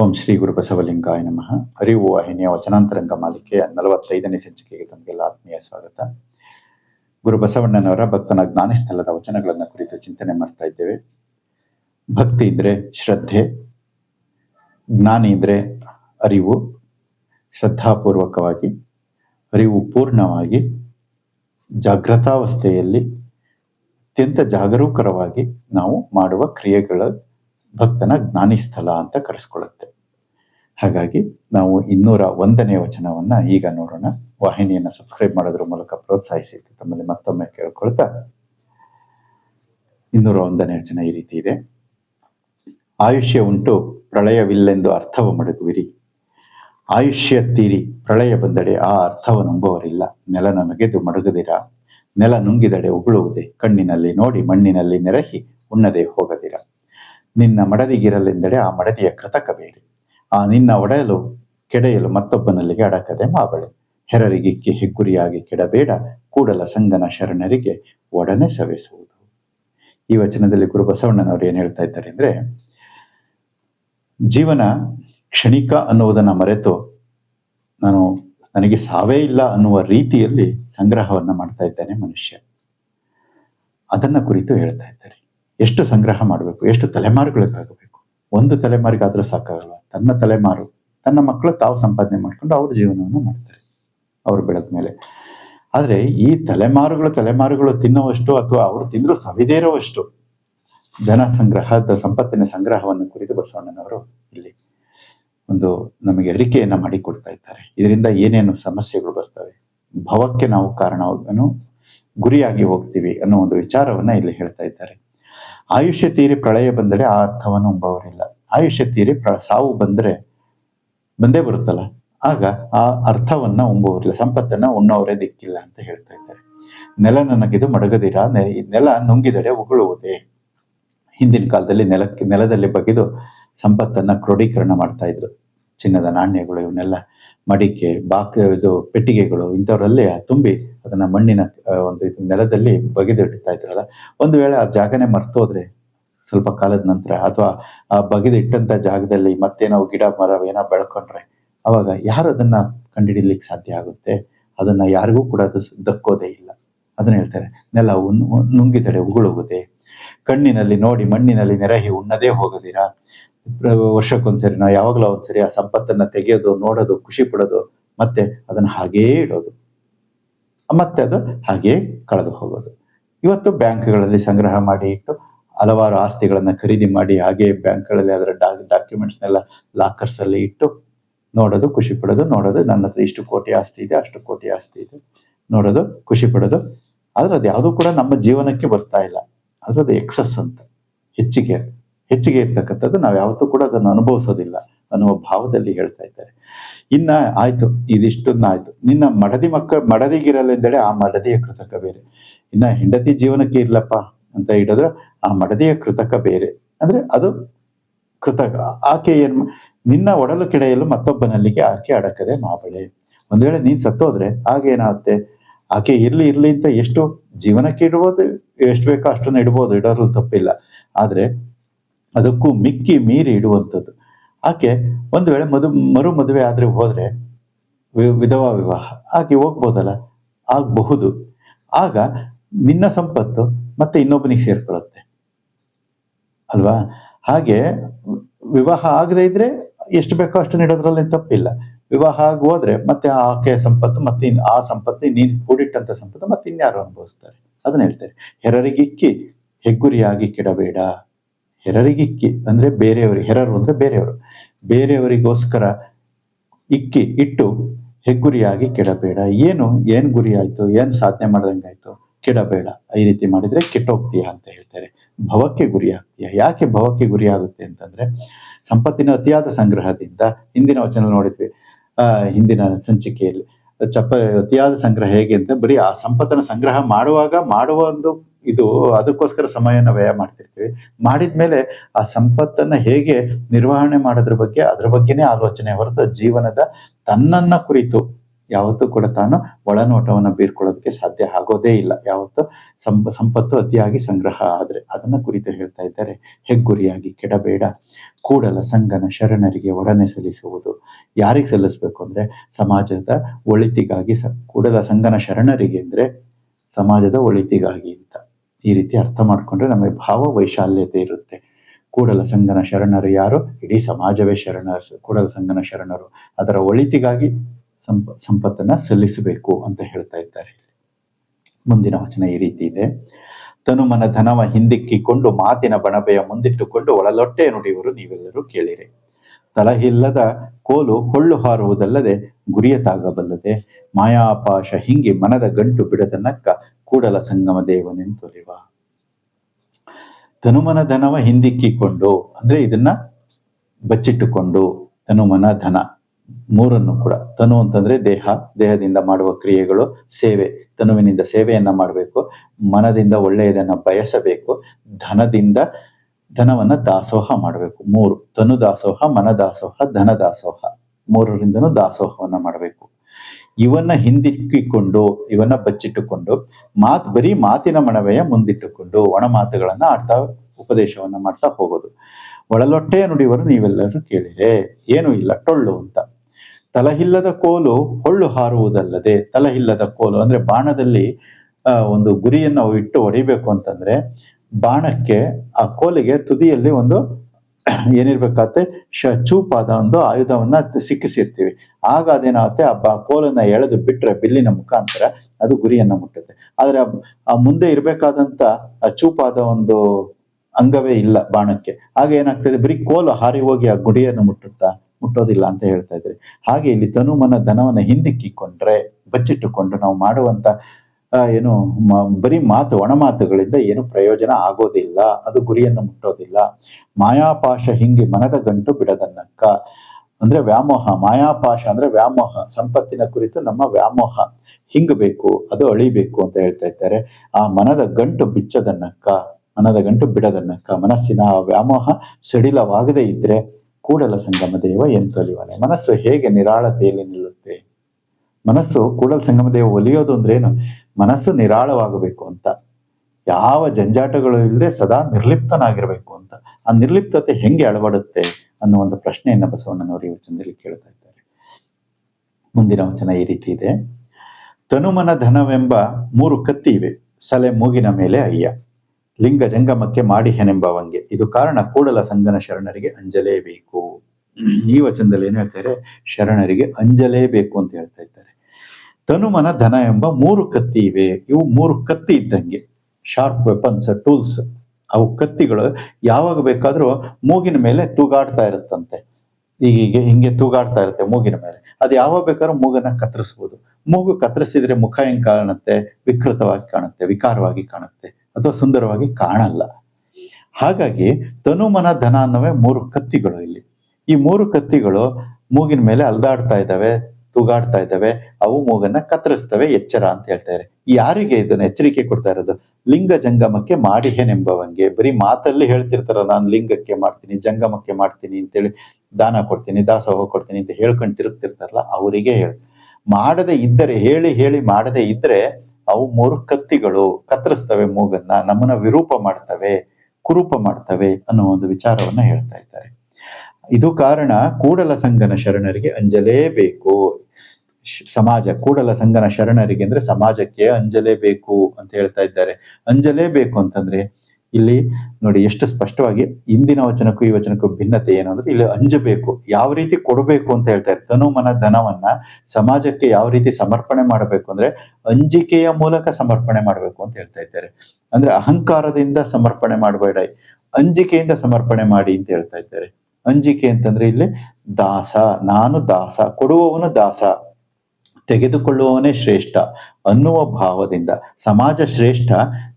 ಓಂ ಶ್ರೀ ಗುರು ಬಸವಲಿಂಗಾಯ ನಮಃ. ಅರಿವು ವಾಹಿನಿಯ ವಚನಾಂತರಂಗ ಮಾಲಿಕೆಯ ನಲವತ್ತೈದನೇ ಸಂಚಿಕೆಗೆ ತಮಗೆಲ್ಲ ಆತ್ಮೀಯ ಸ್ವಾಗತ. ಗುರು ಬಸವಣ್ಣನವರ ಭಕ್ತನ ಜ್ಞಾನಸ್ಥಳದ ವಚನಗಳನ್ನು ಕುರಿತು ಚಿಂತನೆ ಮಾಡ್ತಾ ಇದ್ದೇವೆ. ಭಕ್ತಿ ಇದ್ರೆ ಶ್ರದ್ಧೆ, ಜ್ಞಾನಿ ಇದ್ರೆ ಅರಿವು, ಶ್ರದ್ಧಾಪೂರ್ವಕವಾಗಿ, ಅರಿವು ಪೂರ್ಣವಾಗಿ ಜಾಗೃತಾವಸ್ಥೆಯಲ್ಲಿ ಅತ್ಯಂತ ಜಾಗರೂಕರವಾಗಿ ನಾವು ಮಾಡುವ ಕ್ರಿಯೆಗಳ ಭಕ್ತನ ಜ್ಞಾನಿ ಸ್ಥಳ ಅಂತ ಕರೆಸ್ಕೊಳ್ಳುತ್ತೆ. ಹಾಗಾಗಿ ನಾವು ಇನ್ನೂರ ಒಂದನೇ ವಚನವನ್ನ ಈಗ ನೋಡೋಣ. ವಾಹಿನಿಯನ್ನು ಸಬ್ಸ್ಕ್ರೈಬ್ ಮಾಡೋದ್ರ ಮೂಲಕ ಪ್ರೋತ್ಸಾಹಿಸಿ ತಮ್ಮಲ್ಲಿ ಮತ್ತೊಮ್ಮೆ ಕೇಳ್ಕೊಳ್ತಾ. ಇನ್ನೂರ ಒಂದನೇ ವಚನ ಈ ರೀತಿ ಇದೆ. ಆಯುಷ್ಯ ಉಂಟು, ಪ್ರಳಯವಿಲ್ಲೆಂದು ಅರ್ಥವ ಮಡಗುವಿರಿ. ಆಯುಷ್ಯ ತೀರಿ, ಪ್ರಳಯ ಬಂದಡೆ ಆ ಅರ್ಥವ ಅರ್ಥವನ್ನುಂಬವರಿಲ್ಲ ನೆಲ ನನಗೆದು ಮಡಗದಿರ. ನೆಲ ನುಂಗಿದಡೆ ಉಗುಳುವುದೇ. ಕಣ್ಣಿನಲ್ಲಿ ನೋಡಿ, ಮಣ್ಣಿನಲ್ಲಿ ನೆರಹಿ, ಉಣ್ಣದೆ ಹೋಗದಿರ. ನಿನ್ನ ಮಡದಿಗಿರಲೆಂದಡೆ ಆ ಮಡದಿಯ ಕೃತಕ ಬೇರೆ ನಿನ್ನ ಒಡೆಯಲು, ಕೆಡೆಯಲು ಮತ್ತೊಬ್ಬನಲ್ಲಿಗೆ ಅಡಕದೆ ಮಾಬಳೆ ಹೆರರಿಗಿಕ್ಕಿ ಹೆಗ್ಗುರಿಯಾಗಿ ಕೆಡಬೇಡ, ಕೂಡಲ ಸಂಗನ ಶರಣರಿಗೆ ಒಡನೆ ಸವೆಸುವುದು. ಈ ವಚನದಲ್ಲಿ ಗುರು ಬಸವಣ್ಣನವರು ಏನ್ ಹೇಳ್ತಾ ಇದ್ದಾರೆ ಅಂದ್ರೆ, ಜೀವನ ಕ್ಷಣಿಕ ಅನ್ನುವುದನ್ನ ಮರೆತು ನಾನು ನನಗೆ ಸಾವೇ ಇಲ್ಲ ಅನ್ನುವ ರೀತಿಯಲ್ಲಿ ಸಂಗ್ರಹವನ್ನ ಮಾಡ್ತಾ ಇದ್ದಾನೆ ಮನುಷ್ಯ. ಅದನ್ನ ಕುರಿತು ಹೇಳ್ತಾ ಇದ್ದಾರೆ. ಎಷ್ಟು ಸಂಗ್ರಹ ಮಾಡಬೇಕು, ಎಷ್ಟು ತಲೆಮಾರುಗಳಿಗಾಗಬೇಕು. ಒಂದು ತಲೆಮಾರಿಗಾದ್ರೂ ಸಾಕಾಗಲ್ಲ ತನ್ನ ತಲೆಮಾರು, ತನ್ನ ಮಕ್ಕಳು ತಾವು ಸಂಪಾದನೆ ಮಾಡ್ಕೊಂಡು ಅವ್ರ ಜೀವನವನ್ನು ಮಾಡ್ತಾರೆ, ಅವ್ರು ಬೆಳೆದ ಮೇಲೆ. ಆದರೆ ಈ ತಲೆಮಾರುಗಳು ತಲೆಮಾರುಗಳು ತಿನ್ನುವಷ್ಟು ಅಥವಾ ಅವರು ತಿಂದರೂ ಸವಿದೇ ಇರುವಷ್ಟು ಧನ ಸಂಗ್ರಹದ ಸಂಪತ್ತಿನ ಸಂಗ್ರಹವನ್ನು ಕುರಿತು ಬಸವಣ್ಣನವರು ಇಲ್ಲಿ ಒಂದು ನಮಗೆ ಅರಿಕೆಯನ್ನು ಮಾಡಿಕೊಡ್ತಾ ಇದ್ದಾರೆ. ಇದರಿಂದ ಏನೇನು ಸಮಸ್ಯೆಗಳು ಬರ್ತವೆ, ಭವಕ್ಕೆ ನಾವು ಕಾರಣವನ್ನು ಗುರಿಯಾಗಿ ಹೋಗ್ತೀವಿ ಅನ್ನೋ ಒಂದು ವಿಚಾರವನ್ನ ಇಲ್ಲಿ ಹೇಳ್ತಾ ಇದ್ದಾರೆ. ಆಯುಷ್ಯ ತೀರಿ ಪ್ರಳಯ ಬಂದರೆ ಆ ಅರ್ಥವನ್ನು ಉಂಬವರಿಲ್ಲ. ಆಯುಷ್ಯ ತೀರಿ ಪ್ರ, ಸಾವು ಬಂದರೆ ಬಂದೇ ಬರುತ್ತಲ್ಲ. ಆಗ ಆ ಅರ್ಥವನ್ನ ಉಂಬುವರಿಲ್ಲ ಸಂಪತ್ತನ್ನ ಉಣ್ಣವರೇ ದಿಕ್ಕಿಲ್ಲ ಅಂತ ಹೇಳ್ತಾ ಇದ್ದಾರೆ. ನೆಲ ನನಗಿದು ಮಡಗದಿರ, ನೆಲ ನುಂಗಿದರೆ ಉಗುಳುವುದೇ? ಹಿಂದಿನ ಕಾಲದಲ್ಲಿ ನೆಲಕ್ಕೆ, ನೆಲದಲ್ಲಿ ಬಗೆದು ಸಂಪತ್ತನ್ನ ಕ್ರೋಢೀಕರಣ ಮಾಡ್ತಾ ಇದ್ರು. ಚಿನ್ನದ ನಾಣ್ಯಗಳು ಇವನ್ನೆಲ್ಲ ಮಡಿಕೆ, ಬಾಕ, ಇದು ಪೆಟ್ಟಿಗೆಗಳು ಇಂಥವರಲ್ಲಿ ತುಂಬಿ ಅದನ್ನ ಮಣ್ಣಿನ ಒಂದು ನೆಲದಲ್ಲಿ ಬಗೆದು ಇಡ್ತಾ ಇದ್ರಲ್ಲ. ಒಂದು ವೇಳೆ ಆ ಜಾಗನೇ ಮರ್ತೋದ್ರೆ ಸ್ವಲ್ಪ ಕಾಲದ ನಂತರ ಅಥವಾ, ಆ, ಬಗೆದಿಟ್ಟಂತ ಜಾಗದಲ್ಲಿ ಮತ್ತೆ ನಾವು ಗಿಡ, ಮರ ಏನೋ ಬೆಳ್ಕೊಂಡ್ರೆ ಅವಾಗ ಯಾರು ಅದನ್ನ ಕಂಡುಹಿಡಿಲಿಕ್ಕೆ ಸಾಧ್ಯ ಆಗುತ್ತೆ? ಅದನ್ನ ಯಾರಿಗೂ ಕೂಡ ಅದು ದಕ್ಕೋದೇ ಇಲ್ಲ. ಅದನ್ನ ಹೇಳ್ತಾರೆ, ನೆಲ ನುಂಗಿದಡೆ ಉಗುಳುವುದೇ. ಕಣ್ಣಿನಲ್ಲಿ ನೋಡಿ ಮಣ್ಣಿನಲ್ಲಿ ನೆರಹಿ ಉಣ್ಣದೇ ಹೋಗದಿರಾ? ವರ್ಷಕ್ಕೊಂದ್ಸರಿ ನಾವು ಯಾವಾಗಲೂ ಒಂದ್ಸರಿ ಆ ಸಂಪತ್ತನ್ನ ತೆಗೆಯೋದು, ನೋಡೋದು, ಖುಷಿ ಪಡೋದು, ಮತ್ತೆ ಅದನ್ನ ಹಾಗೇ ಇಡೋದು. ಮತ್ತೆ ಅದು ಹಾಗೇ ಕಳೆದು ಹೋಗೋದು. ಇವತ್ತು ಬ್ಯಾಂಕ್ಗಳಲ್ಲಿ ಸಂಗ್ರಹ ಮಾಡಿ ಇಟ್ಟು ಹಲವಾರು ಆಸ್ತಿಗಳನ್ನ ಖರೀದಿ ಮಾಡಿ ಹಾಗೆ ಬ್ಯಾಂಕ್ಗಳಲ್ಲಿ ಅದರ ಡಾಕ್ಯುಮೆಂಟ್ಸ್ ಡಾಕ್ಯುಮೆಂಟ್ಸ್ನೆಲ್ಲ ಲಾಕರ್ಸ್ ಅಲ್ಲಿ ಇಟ್ಟು ನೋಡೋದು, ಖುಷಿ ಪಡೋದು, ನೋಡೋದು. ನನ್ನ ಹತ್ರ ಇಷ್ಟು ಕೋಟಿ ಆಸ್ತಿ ಇದೆ, ಅಷ್ಟು ಕೋಟಿ ಆಸ್ತಿ ಇದೆ. ನೋಡೋದು, ಖುಷಿ ಪಡೋದು. ಆದ್ರೆ ಅದು ಯಾವುದೂ ಕೂಡ ನಮ್ಮ ಜೀವನಕ್ಕೆ ಬರ್ತಾ ಇಲ್ಲ. ಆದ್ರೆ ಅದು ಎಕ್ಸಸ್ ಅಂತ. ಹೆಚ್ಚಿಗೆ ಹೆಚ್ಚಿಗೆ ಇರ್ತಕ್ಕಂಥದ್ದು ನಾವು ಯಾವತ್ತೂ ಕೂಡ ಅದನ್ನು ಅನುಭವಿಸೋದಿಲ್ಲ ಅನ್ನುವ ಭಾವದಲ್ಲಿ ಹೇಳ್ತಾ ಇದ್ದಾರೆ. ಇನ್ನ ಆಯ್ತು, ಇದಿಷ್ಟನ್ನ ಆಯ್ತು. ನಿನ್ನ ಮಡದಿ ಮಕ್ಕಳ ಎಂದೇಳಿ ಆ ಮಡದಿಯ ಕೃತಕ ಬೇರೆ. ಇನ್ನ ಹೆಂಡತಿ ಜೀವನಕ್ಕೆ ಇರ್ಲಪ್ಪ. ಅಂತ ಹೇಳಿದ್ರೆ ಆ ಮಡದಿಯ ಕೃತಕ ಬೇರೆ. ಅಂದ್ರೆ ಅದು ಕೃತಕ. ಆಕೆ ಏನ್ ನಿನ್ನ ಒಡಲು ಕೆಡೆಯಲು ಮತ್ತೊಬ್ಬನಲ್ಲಿಗೆ ಆಕೆ ಅಡಕದೆ ಮಾಬಳೆ. ಒಂದ್ ವೇಳೆ ನೀನ್ ಸತ್ತೋದ್ರೆ ಆಗೇನಾಗುತ್ತೆ ಆಕೆ ಇರ್ಲಿ ಇರ್ಲಿ ಅಂತ ಎಷ್ಟು ಜೀವನಕ್ಕೆ ಇಡ್ಬೋದು, ಎಷ್ಟು ಬೇಕೋ ಅಷ್ಟನ್ನು ಇಡ್ಬೋದು ಇಡೋರು ತಪ್ಪಿಲ್ಲ. ಆದ್ರೆ ಅದಕ್ಕೂ ಮಿಕ್ಕಿ ಮೀರಿ ಇಡುವಂಥದ್ದು. ಆಕೆ ಒಂದು ವೇಳೆ ಮದು, ಮರು ಮದುವೆ ಆದ್ರೆ ಹೋದ್ರೆ ವಿಧವಾ ವಿವಾಹ. ಆಕೆ ಹೋಗ್ಬೋದಲ್ಲ? ಆಗಬಹುದು. ಆಗ ನಿನ್ನ ಸಂಪತ್ತು ಮತ್ತೆ ಇನ್ನೊಬ್ಬನಿಗೆ ಸೇರ್ಕೊಳ್ಳುತ್ತೆ. ಅಲ್ವಾ? ಹಾಗೆ ವಿವಾಹ ಆಗದೆ ಇದ್ರೆ ಎಷ್ಟು ಬೇಕೋ ಅಷ್ಟು ನೀಡೋದ್ರಲ್ಲಿ ತಪ್ಪಿಲ್ಲ. ವಿವಾಹ ಆಗಿ ಹೋದ್ರೆ ಮತ್ತೆ ಆಕೆಯ ಸಂಪತ್ತು ಮತ್ತೆ ಆ ಸಂಪತ್ತು ನೀನು ಕೂಡಿಟ್ಟಂತ ಸಂಪತ್ತು ಮತ್ತೆ ಇನ್ಯಾರು ಅನುಭವಿಸ್ತಾರೆ? ಅದನ್ನ ಹೇಳ್ತಾರೆ ಹೆರರಿಗಿಕ್ಕಿ ಹೆಗ್ಗುರಿಯಾಗಿ ಕೆಡಬೇಡ. ಹೆರರಿಗಿಕ್ಕಿ ಅಂದ್ರೆ ಬೇರೆಯವರು ಹೆರರು ಅಂದ್ರೆ ಬೇರೆಯವರು. ಬೇರೆಯವರಿಗೋಸ್ಕರ ಇಕ್ಕಿ ಇಟ್ಟು ಹೆಗ್ಗುರಿಯಾಗಿ ಕೆಡಬೇಡ. ಏನು? ಏನ್ ಗುರಿ ಆಯ್ತು? ಏನ್ ಸಾಧನೆ ಮಾಡ್ದಂಗಾಯ್ತು? ಕೆಡಬೇಡ. ಈ ರೀತಿ ಮಾಡಿದ್ರೆ ಕೆಟ್ಟೋಗ್ತೀಯ ಅಂತ ಹೇಳ್ತಾರೆ. ಭವಕ್ಕೆ ಗುರಿ ಆಗ್ತೀಯ ಯಾಕೆ ಭವಕ್ಕೆ ಗುರಿ ಆಗುತ್ತೆ ಅಂತಂದ್ರೆ, ಸಂಪತ್ತಿನ ಅತಿಯಾದ ಸಂಗ್ರಹದಿಂದ ಹಿಂದಿನ ವಚನ ನೋಡಿದ್ವಿ. ಆ, ಹಿಂದಿನ ಸಂಚಿಕೆಯಲ್ಲಿ. ಚಪ್ಪ, ಅತಿಯಾದ ಸಂಗ್ರಹ ಹೇಗೆ ಅಂತ ಬರೀ ಆ ಸಂಪತ್ತನ ಸಂಗ್ರಹ ಮಾಡುವಾಗ ಮಾಡುವ ಒಂದು ಇದು, ಅದಕ್ಕೋಸ್ಕರ ಸಮಯನ ವ್ಯಯ ಮಾಡ್ತಿರ್ತೀವಿ. ಮಾಡಿದ್ಮೇಲೆ ಆ ಸಂಪತ್ತನ್ನ ಹೇಗೆ ನಿರ್ವಹಣೆ ಮಾಡೋದ್ರ ಬಗ್ಗೆ, ಅದ್ರ ಬಗ್ಗೆನೇ ಆಲೋಚನೆ ಹೊರತು ಜೀವನದ ತನ್ನನ್ನ ಕುರಿತು ಯಾವತ್ತೂ ಕೂಡ ತಾನು ಒಳನೋಟವನ್ನು ಬೀರ್ಕೊಳ್ಳೋದಕ್ಕೆ ಸಾಧ್ಯ ಆಗೋದೇ ಇಲ್ಲ. ಯಾವತ್ತು ಸಂಪ, ಸಂಪತ್ತು ಅತಿಯಾಗಿ ಸಂಗ್ರಹ ಆದರೆ ಅದನ್ನ ಕುರಿತು ಹೇಳ್ತಾ ಇದ್ದಾರೆ. ಹೆಗ್ಗುರಿಯಾಗಿ, ಕೆಡಬೇಡ. ಕೂಡಲ ಸಂಗನ ಶರಣರಿಗೆ ಒಡನೆ ಸಲ್ಲಿಸುವುದು. ಯಾರಿಗೆ ಸಲ್ಲಿಸಬೇಕು ಅಂದರೆ ಸಮಾಜದ ಒಳಿತಿಗಾಗಿ ಸ, ಕೂಡಲ ಸಂಗನ ಶರಣರಿಗೆ ಅಂದ್ರೆ ಸಮಾಜದ ಒಳಿತಿಗಾಗಿ ಅಂತ. ಈ ರೀತಿ ಅರ್ಥ ಮಾಡ್ಕೊಂಡ್ರೆ ನಮಗೆ ಭಾವ ವೈಶಾಲ್ಯತೆ ಇರುತ್ತೆ. ಕೂಡಲ ಸಂಗನ ಶರಣರು ಯಾರು? ಇಡೀ ಸಮಾಜವೇ ಶರಣ ಕೂಡಲ ಸಂಗನ ಶರಣರು. ಅದರ ಒಳಿತಿಗಾಗಿ ಸಂಪ, ಸಂಪತ್ತನ್ನ ಸಲ್ಲಿಸಬೇಕು ಅಂತ ಹೇಳ್ತಾ ಇದ್ದಾರೆ. ಮುಂದಿನ ವಚನ ಈ ರೀತಿ ಇದೆ. ತನುಮನ ಧನವ ಹಿಂದಿಕ್ಕಿಕೊಂಡು ಮಾತಿನ ಬಣಬೆಯ ಮುಂದಿಟ್ಟುಕೊಂಡು ಒಳಲೊಟ್ಟೆ ನುಡಿಯುವರು ನೀವೆಲ್ಲರೂ ಕೇಳಿರಿ. ತಲಹಿಲ್ಲದ ಕೋಲು ಹೊಳ್ಳು ಹಾರುವುದಲ್ಲದೆ ಗುರಿಯ ತಾಗಬಲ್ಲದೆ ಮಾಯಾಪಾಶ ಹಿಂಗಿ ಮನದ ಗಂಟು ಬಿಡದ ನಕ್ಕ ಕೂಡಲ ಸಂಗಮ ದೇವನೆಂತೊಲಿವ ತನುಮನ ಧನವ ಹಿಂದಿಕ್ಕಿಕೊಂಡು ಅಂದ್ರೆ ಇದನ್ನ ಬಚ್ಚಿಟ್ಟುಕೊಂಡು ತನುಮನ ಧನ. ಮೂರನ್ನು ಕೂಡ. ತನು ಅಂತಂದ್ರೆ ದೇಹ, ದೇಹದಿಂದ ಮಾಡುವ ಕ್ರಿಯೆಗಳು ಸೇವೆ. ತನುವಿನಿಂದ ಸೇವೆಯನ್ನ ಮಾಡಬೇಕು. ಮನದಿಂದ ಒಳ್ಳೆಯದನ್ನ ಬಯಸಬೇಕು. ಧನದಿಂದ ಧನವನ್ನ ದಾಸೋಹ ಮಾಡಬೇಕು. ಮೂರು, ತನು ದಾಸೋಹ, ಮನ ದಾಸೋಹ, ಧನ ದಾಸೋಹ. ಮೂರರಿಂದನೂ ದಾಸೋಹವನ್ನ ಮಾಡಬೇಕು. ಇವನ್ನ ಹಿಂದಿಕ್ಕಿಕೊಂಡು, ಇವನ್ನ ಬಚ್ಚಿಟ್ಟುಕೊಂಡು, ಮಾತ್ ಬರೀ ಮಾತಿನ ಮಣವೆಯ ಮುಂದಿಟ್ಟುಕೊಂಡು ಒಣ ಮಾತುಗಳನ್ನ ಆಡ್ತಾ, ಉಪದೇಶವನ್ನ ಮಾಡ್ತಾ ಹೋಗೋದು. ಒಳಲೊಟ್ಟೆಯ ನುಡಿಯವರು ನೀವೆಲ್ಲರೂ ಕೇಳಿರೆ, ಏನೂ ಇಲ್ಲ, ಟೊಳ್ಳು ಅಂತ. ತಲಹಿಲ್ಲದ ಕೋಲು ಹೊಳ್ಳು ಹಾರುವುದಲ್ಲದೆ ತಲಹಿಲ್ಲದ ಕೋಲು ಅಂದ್ರೆ ಬಾಣದಲ್ಲಿ ಒಂದು ಗುರಿಯನ್ನು ಇಟ್ಟು ಹೊಡಿಬೇಕು ಅಂತಂದ್ರೆ ಬಾಣಕ್ಕೆ ಆ ಕೋಲಿಗೆ ತುದಿಯಲ್ಲಿ ಒಂದು ಏನಿರ್ಬೇಕಾಗತ್ತೆ ಶ, ಚೂಪಾದ ಒಂದು ಆಯುಧವನ್ನ ಸಿಕ್ಕಿಸಿರ್ತೀವಿ. ಆಗ ಅದೇನಾಗುತ್ತೆ, ಆ ಬಾ, ಕೋಲನ್ನ ಎಳೆದು ಬಿಟ್ಟರೆ ಬಿಲ್ಲಿನ ಮುಖಾಂತರ ಅದು ಗುರಿಯನ್ನ ಮುಟ್ಟುತ್ತೆ. ಆದರೆ ಆ- ಆ ಮುಂದೆ ಇರಬೇಕಾದಂಥ ಆ ಚೂಪಾದ ಒಂದು ಅಂಗವೇ ಇಲ್ಲ ಬಾಣಕ್ಕೆ. ಆಗ ಏನಾಗ್ತದೆ, ಬರೀ ಕೋಲು ಹಾರಿ ಹೋಗಿ ಆ ಗುಡಿಯನ್ನು ಮುಟ್ಟುತ್ತಾ ಮುಟ್ಟೋದಿಲ್ಲ ಅಂತ ಹೇಳ್ತಾ ಇದ್ರೆ ಹಾಗೆ ಇಲ್ಲಿ ತನುಮನ ಧನವನ್ನ ಹಿಂದಿಕ್ಕಿಕೊಂಡ್ರೆ, ಬಚ್ಚಿಟ್ಟುಕೊಂಡು ನಾವು ಮಾಡುವಂತ ಏನು ಬರೀ ಮಾತು ಒಣ ಮಾತುಗಳಿಂದ ಏನು ಪ್ರಯೋಜನ ಆಗೋದಿಲ್ಲ. ಅದು ಗುರಿಯನ್ನು ಮುಟ್ಟೋದಿಲ್ಲ. ಮಾಯಾಪಾಶ ಹಿಂಗೆ ಮನದ ಗಂಟು ಬಿಡದನ್ನಕ್ಕ ಅಂದ್ರೆ ವ್ಯಾಮೋಹ, ಮಾಯಾಪಾಶ ಅಂದ್ರೆ ವ್ಯಾಮೋಹ. ಸಂಪತ್ತಿನ ಕುರಿತು ನಮ್ಮ ವ್ಯಾಮೋಹ. ಹಿಂಗಬೇಕು ಅದು ಅಳಿಬೇಕು ಅಂತ ಹೇಳ್ತಾ ಇದ್ದಾರೆ. ಆ ಮನದ ಗಂಟು ಬಿಚ್ಚದನ್ನಕ್ಕ ಮನದ ಗಂಟು ಬಿಡದನ್ನಕ್ಕ ಮನಸ್ಸಿನ ವ್ಯಾಮೋಹ ಸಡಿಲವಾಗದೇ ಇದ್ರೆ ಕೂಡಲ ಸಂಗಮ ದೇವ ಎಂತೊಲಿವನೆ ಮನಸ್ಸು ಹೇಗೆ ನಿರಾಳತೆಯಲ್ಲಿ ನಿಲ್ಲುತ್ತೆ? ಮನಸ್ಸು ಕೂಡಲ ಸಂಗಮ ದೇವ ಒಲಿಯೋದು ಅಂದ್ರೆ ಏನು ಮನಸ್ಸು ನಿರಾಳವಾಗಬೇಕು ಅಂತ. ಯಾವ ಜಂಜಾಟಗಳು ಇಲ್ಲದೆ ಸದಾ ನಿರ್ಲಿಪ್ತನಾಗಿರ್ಬೇಕು ಅಂತ. ಆ ನಿರ್ಲಿಪ್ತತೆ ಹೆಂಗೆ ಅಳವಡುತ್ತೆ ಅನ್ನೋ ಒಂದು ಪ್ರಶ್ನೆಯನ್ನ ಬಸವಣ್ಣನವರು ಈ ವಚನದಲ್ಲಿ ಕೇಳ್ತಾ ಇದ್ದಾರೆ. ಮುಂದಿನ ವಚನ ಈ ರೀತಿ ಇದೆ. ತನುಮನ ಧನವೆಂಬ ಮೂರು ಕತ್ತಿ ಇವೆ. ಸಲೆ ಮೂಗಿನ ಮೇಲೆ ಅಯ್ಯ. ಲಿಂಗ ಜಂಗಮಕ್ಕೆ ಮಾಡಿ ಮಾಡಿಹೆನೆಂಬವಂಗೆ ಇದು ಕಾರಣ ಕೂಡಲ ಸಂಗನ ಶರಣರಿಗೆ ಅಂಜಲೇಬೇಕು. ಈ ವಚನದಲ್ಲಿ ಏನ್ ಹೇಳ್ತಾರೆ ಶರಣರಿಗೆ ಅಂಜಲೇಬೇಕು ಅಂತ ಹೇಳ್ತಾ ಇದ್ದಾರೆ. ತನುಮನ ಧನ ಎಂಬ ಮೂರು ಕತ್ತಿ ಇವೆ. ಇವು ಮೂರು ಕತ್ತಿ ಇದ್ದಂಗೆ. ಶಾರ್ಪ್ ವೆಪನ್ಸ್ ಟೂಲ್ಸ್ ಅವು ಕತ್ತಿಗಳು ಯಾವಾಗ ಬೇಕಾದ್ರೂ ಮೂಗಿನ ಮೇಲೆ ತೂಗಾಡ್ತಾ ಇರುತ್ತಂತೆ. ಈಗ ಹೀಗೆ ಹಿಂಗೆ ತೂಗಾಡ್ತಾ ಇರುತ್ತೆ ಮೂಗಿನ ಮೇಲೆ. ಅದು ಯಾವಾಗ ಬೇಕಾದ್ರೂ ಮೂಗನ್ನ ಕತ್ತರಿಸ್ಬೋದು. ಮೂಗು ಕತ್ತರಿಸಿದ್ರೆ ಮುಖ ಹೆಂಗೆ ಕಾಣುತ್ತೆ? ವಿಕೃತವಾಗಿ ಕಾಣುತ್ತೆ, ವಿಕಾರವಾಗಿ ಕಾಣುತ್ತೆ. ಅಥವಾ ಸುಂದರವಾಗಿ ಕಾಣಲ್ಲ. ಹಾಗಾಗಿ ತನುಮನ ಧನ ಅನ್ನೋವೇ ಮೂರು ಕತ್ತಿಗಳು ಇಲ್ಲಿ. ಈ ಮೂರು ಕತ್ತಿಗಳು ಮೂಗಿನ ಮೇಲೆ ಅಲ್ದಾಡ್ತಾ ಇದ್ದಾವೆ, ತೂಗಾಡ್ತಾ ಇದ್ದಾವೆ, ಅವು ಮೂಗನ್ನ ಕತ್ತರಿಸ್ತವೆ, ಎಚ್ಚರ ಅಂತ ಹೇಳ್ತಾರೆ ಯಾರಿಗೆ ಇದನ್ನ ಎಚ್ಚರಿಕೆ ಕೊಡ್ತಾ ಇರೋದು? ಲಿಂಗ ಜಂಗಮಕ್ಕೆ ಮಾಡಿಹೇನೆಂಬವಂಗೆ. ಬರೀ ಮಾತಲ್ಲಿ ಹೇಳ್ತಿರ್ತಾರ, ನಾನು ಲಿಂಗಕ್ಕೆ ಮಾಡ್ತೀನಿ, ಜಂಗಮಕ್ಕೆ ಮಾಡ್ತೀನಿ ಅಂತೇಳಿ ದಾನ ಕೊಡ್ತೀನಿ ದಾಸೋಹ ಕೊಡ್ತೀನಿ ಅಂತ ಹೇಳ್ಕೊಂಡು ತಿರುಗ್ತಿರ್ತಾರಲ್ಲ, ಅವರಿಗೆ ಹೇಳಿ. ಮಾಡದೆ ಇದ್ದರೆ, ಹೇಳಿ ಹೇಳಿ ಮಾಡದೆ ಇದ್ರೆ ಅವು ಮೂರು ಕತ್ತಿಗಳು ಕತ್ತರಿಸ್ತವೆ ಮೂಗನ್ನ, ನಮ್ಮನ್ನ ವಿರೂಪ ಮಾಡ್ತವೆ, ಕುರೂಪ ಮಾಡ್ತವೆ ಅನ್ನೋ ಒಂದು ವಿಚಾರವನ್ನ ಹೇಳ್ತಾ ಇದ್ದಾರೆ. ಇದು ಕಾರಣ ಕೂಡಲ ಸಂಗನ ಶರಣರಿಗೆ ಅಂಜಲೇಬೇಕು ಸಮಾಜ, ಕೂಡಲ ಸಂಗನ ಶರಣರಿಗೆ ಅಂದ್ರೆ ಸಮಾಜಕ್ಕೆ ಅಂಜಲೇಬೇಕು ಅಂತ ಹೇಳ್ತಾ ಇದ್ದಾರೆ. ಅಂಜಲೇಬೇಕು ಅಂತಂದ್ರೆ ಇಲ್ಲಿ ನೋಡಿ ಎಷ್ಟು ಸ್ಪಷ್ಟವಾಗಿ ಇಂದಿನ ವಚನಕ್ಕೂ ಈ ವಚನಕ್ಕೂ ಭಿನ್ನತೆ ಏನು ಅಂದ್ರೆ ಇಲ್ಲಿ ಅಂಜಬೇಕು, ಯಾವ ರೀತಿ ಕೊಡಬೇಕು ಅಂತ ಹೇಳ್ತಾರೆ ತನು ಮನ ಧನವನ್ನ ಸಮಾಜಕ್ಕೆ ಯಾವ ರೀತಿ ಸಮರ್ಪಣೆ ಮಾಡಬೇಕು ಅಂದ್ರೆ ಅಂಜಿಕೆಯ ಮೂಲಕ ಸಮರ್ಪಣೆ ಮಾಡಬೇಕು ಅಂತ ಹೇಳ್ತಾ ಇದ್ದಾರೆ. ಅಂದ್ರೆ ಅಹಂಕಾರದಿಂದ ಸಮರ್ಪಣೆ ಮಾಡಬೇಡ, ಅಂಜಿಕೆಯಿಂದ ಸಮರ್ಪಣೆ ಮಾಡಿ ಅಂತ ಹೇಳ್ತಾ ಇದ್ದಾರೆ. ಅಂಜಿಕೆ ಅಂತಂದ್ರೆ ಇಲ್ಲಿ ದಾಸ, ನಾನು ದಾಸ, ಕೊಡುವವನು ದಾಸ, ತೆಗೆದುಕೊಳ್ಳುವವನೇ ಶ್ರೇಷ್ಠ ಅನ್ನುವ ಭಾವದಿಂದ. ಸಮಾಜ ಶ್ರೇಷ್ಠ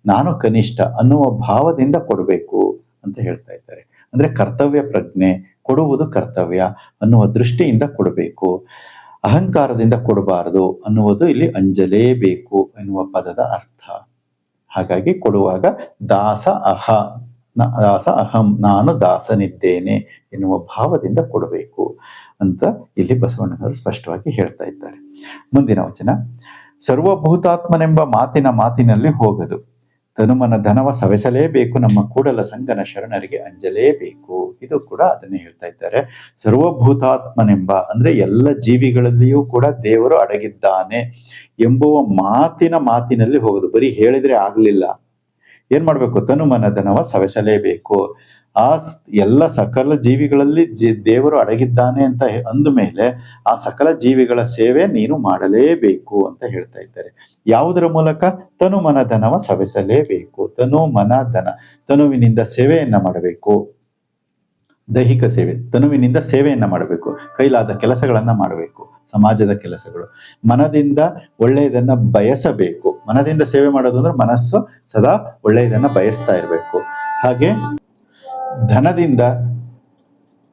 ನಾನು ಕನಿಷ್ಠ ಅನ್ನುವ ಭಾವದಿಂದ ಕೊಡಬೇಕು ಅಂತ ಹೇಳ್ತಾ ಇದ್ದಾರೆ. ಅಂದ್ರೆ ಕರ್ತವ್ಯ ಪ್ರಜ್ಞೆ, ಕೊಡುವುದು ಕರ್ತವ್ಯ ಅನ್ನುವ ದೃಷ್ಟಿಯಿಂದ ಕೊಡಬೇಕು. ಅಹಂಕಾರದಿಂದ ಕೊಡಬಾರದು ಅನ್ನುವುದು ಇಲ್ಲಿ ಅಂಜಲೇಬೇಕು ಎನ್ನುವ ಪದದ ಅರ್ಥ. ಹಾಗಾಗಿ ಕೊಡುವಾಗ ದಾಸ ಅಹ ದಾಸ ಅಹಂ, ನಾನು ದಾಸನಿದ್ದೇನೆ ಎನ್ನುವ ಭಾವದಿಂದ ಕೊಡಬೇಕು ಅಂತ ಇಲ್ಲಿ ಬಸವಣ್ಣನವರು ಸ್ಪಷ್ಟವಾಗಿ ಹೇಳ್ತಾ ಇದ್ದಾರೆ. ಮುಂದಿನ ವಚನ. ಸರ್ವಭೂತಾತ್ಮನೆಂಬ ಮಾತಿನ ಮಾತಿನಲ್ಲಿ ಹೋಗದು. ತನುಮನ ಧನವ ಸವೆಸಲೇಬೇಕು, ನಮ್ಮ ಕೂಡಲ ಸಂಗನ ಶರಣರಿಗೆ ಅಂಜಲೇಬೇಕು. ಇದು ಕೂಡ ಅದನ್ನೇ ಹೇಳ್ತಾ ಇದ್ದಾರೆ. ಸರ್ವಭೂತಾತ್ಮನೆಂಬ ಅಂದ್ರೆ ಎಲ್ಲ ಜೀವಿಗಳಲ್ಲಿಯೂ ಕೂಡ ದೇವರು ಅಡಗಿದ್ದಾನೆ ಎಂಬುವ ಮಾತಿನ ಮಾತಿನಲ್ಲಿ ಹೋಗುದು. ಬರೀ ಹೇಳಿದ್ರೆ ಆಗ್ಲಿಲ್ಲ. ಏನ್ ಮಾಡ್ಬೇಕು? ತನುಮನ ಧನವ ಸವೆಸಲೇಬೇಕು. ಆ ಎಲ್ಲ ಸಕಲ ಜೀವಿಗಳಲ್ಲಿ ದೇವರು ಅಡಗಿದ್ದಾನೆ ಅಂತ ಅಂದ ಮೇಲೆ ಆ ಸಕಲ ಜೀವಿಗಳ ಸೇವೆ ನೀನು ಮಾಡಲೇಬೇಕು ಅಂತ ಹೇಳ್ತಾ ಇದ್ದಾರೆ. ಯಾವುದರ ಮೂಲಕ? ತನು ಮನ ಧನವ ಸವೆಸಲೇಬೇಕು. ತನು ಮನ ಧನ ತನುವಿನಿಂದ ಸೇವೆಯನ್ನ ಮಾಡಬೇಕು. ದೈಹಿಕ ಸೇವೆ, ತನುವಿನಿಂದ ಸೇವೆಯನ್ನ ಮಾಡಬೇಕು. ಕೈಲಾದ ಕೆಲಸಗಳನ್ನ ಮಾಡಬೇಕು. ಸಮಾಜದ ಕೆಲಸಗಳು. ಮನದಿಂದ ಒಳ್ಳೆಯದನ್ನ ಬಯಸಬೇಕು. ಮನದಿಂದ ಸೇವೆ ಮಾಡೋದು ಅಂದ್ರೆ ಮನಸ್ಸು ಸದಾ ಒಳ್ಳೆಯದನ್ನ ಬಯಸ್ತಾ ಇರಬೇಕು. ಹಾಗೆ ಧನದಿಂದ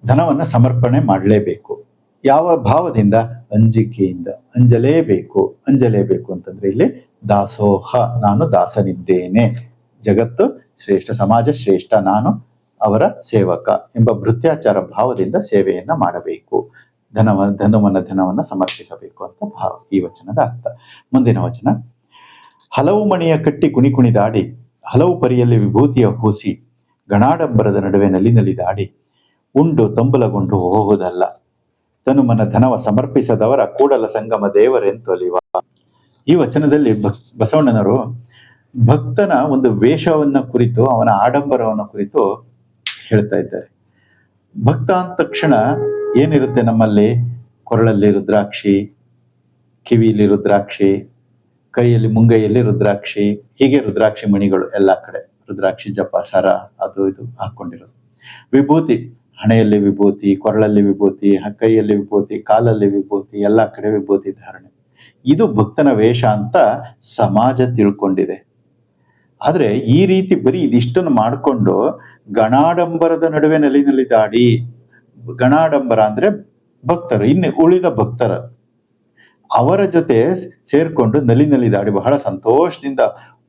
ಧನವನ್ನು ಸಮರ್ಪಣೆ ಮಾಡಲೇಬೇಕು. ಯಾವ ಭಾವದಿಂದ? ಅಂಜಿಕೆಯಿಂದ. ಅಂಜಲೇಬೇಕು. ಅಂಜಲೇಬೇಕು ಅಂತಂದ್ರೆ ಇಲ್ಲಿ ದಾಸೋಹ, ನಾನು ದಾಸನಿದ್ದೇನೆ. ಜಗತ್ತು ಶ್ರೇಷ್ಠ, ಸಮಾಜ ಶ್ರೇಷ್ಠ, ನಾನು ಅವರ ಸೇವಕ ಎಂಬ ಭೃತ್ಯಾಚಾರ ಭಾವದಿಂದ ಸೇವೆಯನ್ನ ಮಾಡಬೇಕು. ಧನವ ಧನುವನ ಧನವನ್ನ ಸಮರ್ಪಿಸಬೇಕು ಅಂತ ಭಾವ, ಈ ವಚನದ ಅರ್ಥ. ಮುಂದಿನ ವಚನ. ಹಲವು ಮಣಿಯ ಕಟ್ಟಿ ಕುಣಿ ಕುಣಿದಾಡಿ, ಹಲವು ಪರಿಯಲ್ಲಿ ವಿಭೂತಿಯ ಹೂಸಿ ಗಣಾಡಂಬರದ ನಡುವೆ ನಲಿ ದಾಡಿ ಉಂಡು ತಂಬುಲಗೊಂಡು ಹೋಗುವುದಲ್ಲ. ತನುಮನ ಧನವ ಸಮರ್ಪಿಸದವರ ಕೂಡಲ ಸಂಗಮ ದೇವರೆಂತೊಲಿವ ಈ ವಚನದಲ್ಲಿ ಭಕ್ ಬಸವಣ್ಣನವರು ಭಕ್ತನ ಒಂದು ವೇಷವನ್ನ ಕುರಿತು, ಅವನ ಆಡಂಬರವನ್ನ ಕುರಿತು ಹೇಳ್ತಾ ಇದ್ದಾರೆ. ಭಕ್ತ ಅಂದ ತಕ್ಷಣ ಏನಿರುತ್ತೆ ನಮ್ಮಲ್ಲಿ? ಕೊರಳಲ್ಲಿ ರುದ್ರಾಕ್ಷಿ, ಕಿವಿಯಲ್ಲಿ ರುದ್ರಾಕ್ಷಿ, ಕೈಯಲ್ಲಿ, ಮುಂಗೈಯಲ್ಲಿ ರುದ್ರಾಕ್ಷಿ, ಹೀಗೆ ರುದ್ರಾಕ್ಷಿ ಮಣಿಗಳು ಎಲ್ಲ ಕಡೆ. ರುದ್ರಾಕ್ಷಿ ಜಪ ಸರ ಅದು ಇದು ಹಾಕೊಂಡಿರೋದು. ವಿಭೂತಿ, ಹಣೆಯಲ್ಲಿ ವಿಭೂತಿ, ಕೊರಳಲ್ಲಿ ವಿಭೂತಿ ಕೈಯಲ್ಲಿ ವಿಭೂತಿ, ಕಾಲಲ್ಲಿ ವಿಭೂತಿ, ಎಲ್ಲ ಕಡೆ ವಿಭೂತಿ ಧಾರಣೆ. ಇದು ಭಕ್ತನ ವೇಷ ಅಂತ ಸಮಾಜ ತಿಳ್ಕೊಂಡಿದೆ. ಆದ್ರೆ ಈ ರೀತಿ ಬರೀ ಇದಿಷ್ಟನ್ನು ಮಾಡಿಕೊಂಡು ಗಣಾಡಂಬರದ ನಡುವೆ ನಲಿ ದಾಡಿ ಗಣಾಡಂಬರ ಅಂದ್ರೆ ಭಕ್ತರು, ಇನ್ನು ಉಳಿದ ಭಕ್ತರ ಅವರ ಜೊತೆ ಸೇರ್ಕೊಂಡು ನಲಿ ನಲಿದಾಡಿ ಬಹಳ ಸಂತೋಷದಿಂದ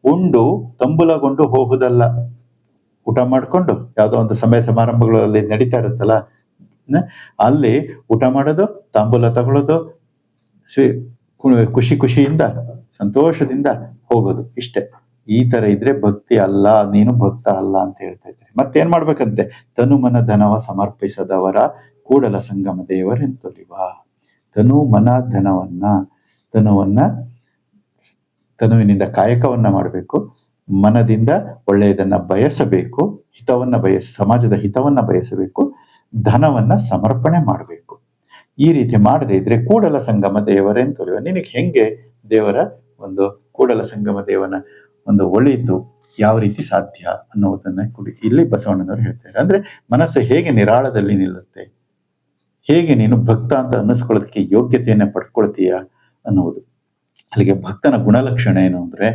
ಉಂಡು ತಂಬುಲಗೊಂಡು ಹೋಗುದಲ್ಲ. ಊಟ ಮಾಡಿಕೊಂಡು ಯಾವುದೋ ಒಂದು ಸಮಯ ಸಮಾರಂಭಗಳಲ್ಲಿ ನಡೀತಾ ಇರುತ್ತಲ್ಲ. ಅಲ್ಲಿ ಊಟ ಮಾಡೋದು, ತಾಂಬೂಲ ತಗೊಳ್ಳೋದು ಸ್ವೀ ಖುಷಿ ಖುಷಿಯಿಂದ, ಸಂತೋಷದಿಂದ ಹೋಗೋದು ಇಷ್ಟೇ. ಈ ತರ ಇದ್ರೆ ಭಕ್ತಿ ಅಲ್ಲ, ನೀನು ಭಕ್ತ ಅಲ್ಲ ಅಂತ ಹೇಳ್ತಾ ಇದ್ದಾರೆ. ಮತ್ತೇನ್ ಮಾಡ್ಬೇಕಂತೆ? ತನುಮನ ಧನವ ಸಮರ್ಪಿಸದವರ ಕೂಡಲ ಸಂಗಮ ದೇವರೆಂತೊಲಿವ. ತನು ಮನ ಧನವನ್ನ ತನುವನ್ನ ತನುವಿನಿಂದ ಕಾಯಕವನ್ನ ಮಾಡಬೇಕು, ಮನದಿಂದ ಒಳ್ಳೆಯದನ್ನ ಬಯಸಬೇಕು, ಹಿತವನ್ನ ಬಯಸ, ಸಮಾಜದ ಹಿತವನ್ನ ಬಯಸಬೇಕು, ಧನವನ್ನ ಸಮರ್ಪಣೆ ಮಾಡಬೇಕು. ಈ ರೀತಿ ಮಾಡದೇ ಇದ್ರೆ ಕೂಡಲ ಸಂಗಮ ದೇವರೆಂತೊಲಿವ ನಿನಗೆ ಹೆಂಗೆ ದೇವರ ಒಂದು ಕೂಡಲ ಸಂಗಮ ದೇವನ ಒಂದು ಒಳಿತು ಯಾವ ರೀತಿ ಸಾಧ್ಯ ಅನ್ನುವುದನ್ನ ಕುಡಿ ಇಲ್ಲಿ ಬಸವಣ್ಣನವರು ಹೇಳ್ತಾರೆ. ಅಂದ್ರೆ ಮನಸ್ಸು ಹೇಗೆ ನಿರಾಳದಲ್ಲಿ ನಿಲ್ಲುತ್ತೆ, ಹೇಗೆ ನೀನು ಭಕ್ತ ಅಂತ ಅನ್ನಿಸ್ಕೊಳ್ಳೋದಕ್ಕೆ ಯೋಗ್ಯತೆಯನ್ನ ಪಡ್ಕೊಳ್ತೀಯ ಅನ್ನುವುದು. ಅಲ್ಲಿಗೆ ಭಕ್ತನ ಗುಣಲಕ್ಷಣ ಏನು ಅಂದ್ರೆ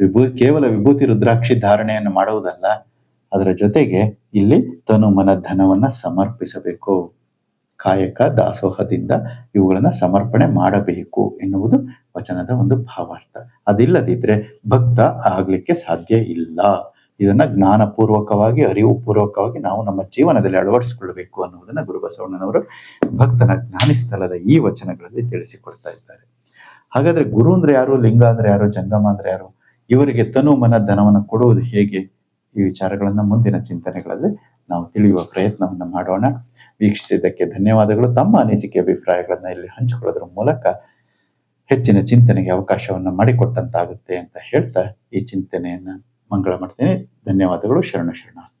ವಿಭೂ ಕೇವಲ ವಿಭೂತಿ ರುದ್ರಾಕ್ಷಿ ಧಾರಣೆಯನ್ನು ಮಾಡುವುದಲ್ಲ, ಅದರ ಜೊತೆಗೆ ಇಲ್ಲಿ ತನು ಮನ ಧನವನ್ನ ಸಮರ್ಪಿಸಬೇಕು. ಕಾಯಕ ದಾಸೋಹದಿಂದ ಇವುಗಳನ್ನ ಸಮರ್ಪಣೆ ಮಾಡಬೇಕು ಎನ್ನುವುದು ವಚನದ ಒಂದು ಭಾವಾರ್ಥ. ಅದಿಲ್ಲದಿದ್ರೆ ಭಕ್ತ ಆಗ್ಲಿಕ್ಕೆ ಸಾಧ್ಯ ಇಲ್ಲ. ಇದನ್ನ ಜ್ಞಾನಪೂರ್ವಕವಾಗಿ ಅರಿವು ಪೂರ್ವಕವಾಗಿ ನಾವು ನಮ್ಮ ಜೀವನದಲ್ಲಿ ಅಳವಡಿಸಿಕೊಳ್ಳಬೇಕು ಅನ್ನುವುದನ್ನ ಗುರು ಬಸವಣ್ಣನವರು ಭಕ್ತನ ಜ್ಞಾನಿಸ್ಥಳದ ಈ ವಚನಗಳಲ್ಲಿ ತಿಳಿಸಿಕೊಡ್ತಾ ಇದ್ದಾರೆ. ಹಾಗಾದ್ರೆ ಗುರು ಅಂದ್ರೆ ಯಾರು, ಲಿಂಗ ಅಂದ್ರೆ ಯಾರು, ಜಂಗಮ ಅಂದ್ರೆ ಯಾರು? ಇವರಿಗೆ ತನು ಮನ ಧನವನ್ನು ಕೊಡುವುದು ಹೇಗೆ? ಈ ವಿಚಾರಗಳನ್ನ ಮುಂದಿನ ಚಿಂತನೆಗಳಲ್ಲಿ ನಾವು ತಿಳಿಯುವ ಪ್ರಯತ್ನವನ್ನ ಮಾಡೋಣ. ವೀಕ್ಷಿಸಿದ್ದಕ್ಕೆ ಧನ್ಯವಾದಗಳು. ತಮ್ಮ ಅನಿಸಿಕೆ, ಅಭಿಪ್ರಾಯಗಳನ್ನ ಇಲ್ಲಿ ಹಂಚಿಕೊಳ್ಳೋದ್ರ ಮೂಲಕ ಹೆಚ್ಚಿನ ಚಿಂತನೆಗೆ ಅವಕಾಶವನ್ನ ಮಾಡಿಕೊಟ್ಟಂತಾಗುತ್ತೆ ಅಂತ ಹೇಳ್ತಾ ಈ ಚಿಂತನೆಯನ್ನ ಮಂಗಳ ಮಾಡ್ತೇನೆ. ಧನ್ಯವಾದಗಳು. ಶರಣ ಶರಣ